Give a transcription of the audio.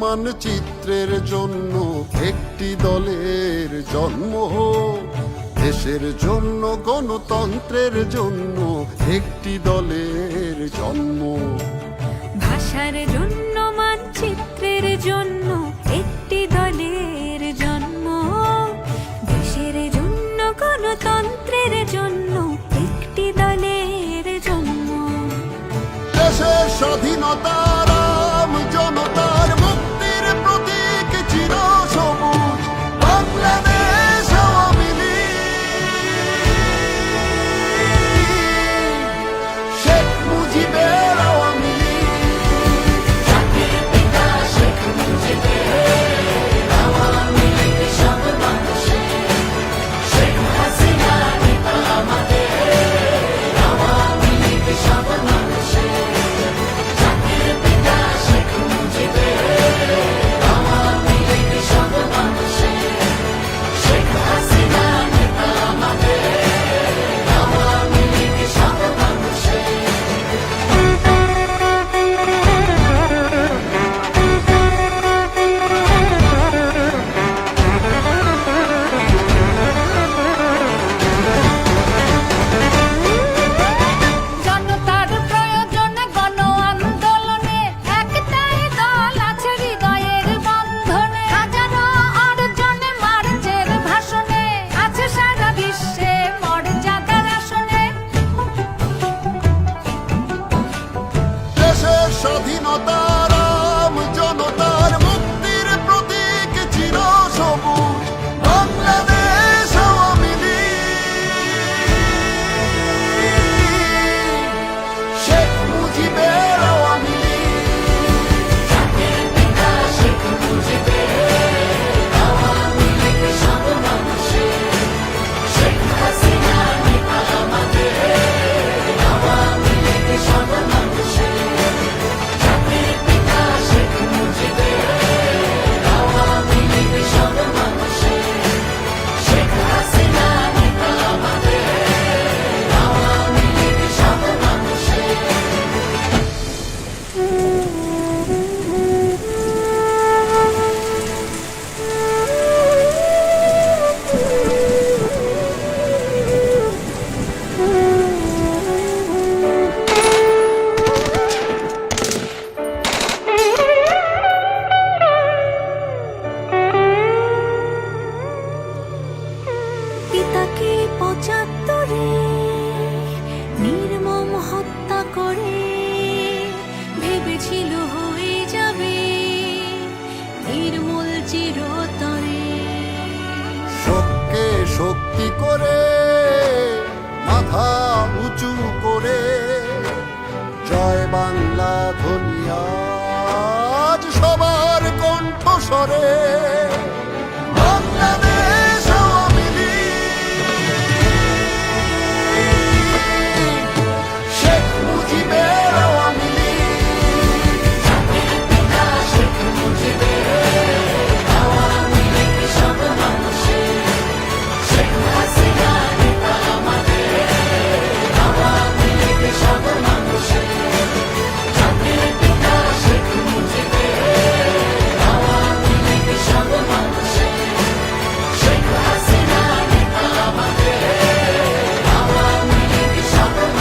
মানচিত্রের জন্য একটি দলের জন্ম হোক। দেশের জন্য গণতন্ত্রের জন্য একটি দলের জন্ম। ভাষার জন্য মানচিত্রের জন্য একটি দলের জন্ম দেশের জন্য গণতন্ত্রের জন্য একটি দলের জন্ম দেশের স্বাধীনতার দেশের চিরতরে। শোককে শক্তি করে মাথা উঁচু করে জয় বাংলা ধনিয়া সবার কণ্ঠস্বরে।